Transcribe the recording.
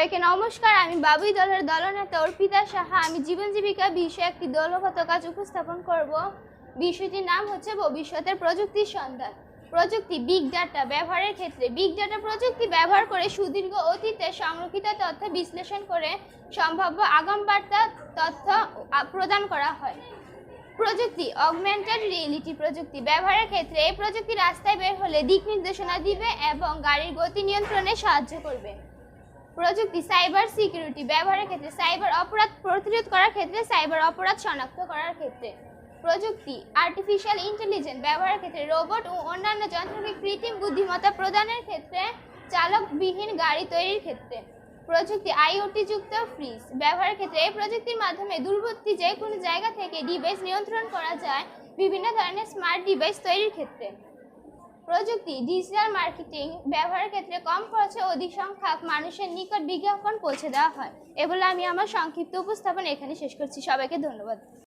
সবাইকে নমস্কার, আমি বাবুই দলের দলনেতা অর্পিতা সাহা। আমি জীবন জীবিকা বিষয়ে একটি দলগত কাজ উপস্থাপন করব। বিষয়টির নাম হচ্ছে ভবিষ্যতের প্রযুক্তির সন্ধান। প্রযুক্তি বিগ ডাটা ব্যবহারের ক্ষেত্রে বিগ ডাটা প্রযুক্তি ব্যবহার করে সুদীর্ঘ অতীতে সংরক্ষিত তথ্য বিশ্লেষণ করে সম্ভাব্য আগাম বার্তা তথ্য প্রদান করা হয়। প্রযুক্তি অগমেন্টেড রিয়েলিটি প্রযুক্তি ব্যবহারের ক্ষেত্রে এই প্রযুক্তি রাস্তায় বের হলে দিক নির্দেশনা দিবে এবং গাড়ির গতি নিয়ন্ত্রণে সাহায্য করবে। প্রযুক্তি, সাইবার সিকিউরিটি, ব্যবহারের ক্ষেত্রে সাইবার অপরাধ প্রতিরোধ করার ক্ষেত্রে সাইবার অপরাধ শনাক্ত করার ক্ষেত্রে। প্রযুক্তি আর্টিফিশিয়াল ইন্টেলিজেন্স ব্যবহারের ক্ষেত্রে রোবট ও অন্যান্য যন্ত্রকে কৃত্রিম বুদ্ধিমত্তা প্রদানের ক্ষেত্রে চালকবিহীন গাড়ি তৈরির ক্ষেত্রে। প্রযুক্তি আইওটি যুক্ত ফ্রিজ ব্যবহারের ক্ষেত্রে এই প্রযুক্তির মাধ্যমে দূরবর্তী যে কোনো জায়গা থেকে ডিভাইস নিয়ন্ত্রণ করা যায়। বিভিন্ন ধরনের স্মার্ট ডিভাইস তৈরির ক্ষেত্রে। প্রযুক্তি ডিজিটাল মার্কেটিং ব্যবহারের ক্ষেত্রে কম খরচে অধিক সংখ্যক মানুষের নিকট বিজ্ঞাপন পৌঁছে দেওয়া হয়। এ আমি আমার সংক্ষিপ্ত উপস্থাপন এখানে শেষ করছি। সবাইকে ধন্যবাদ।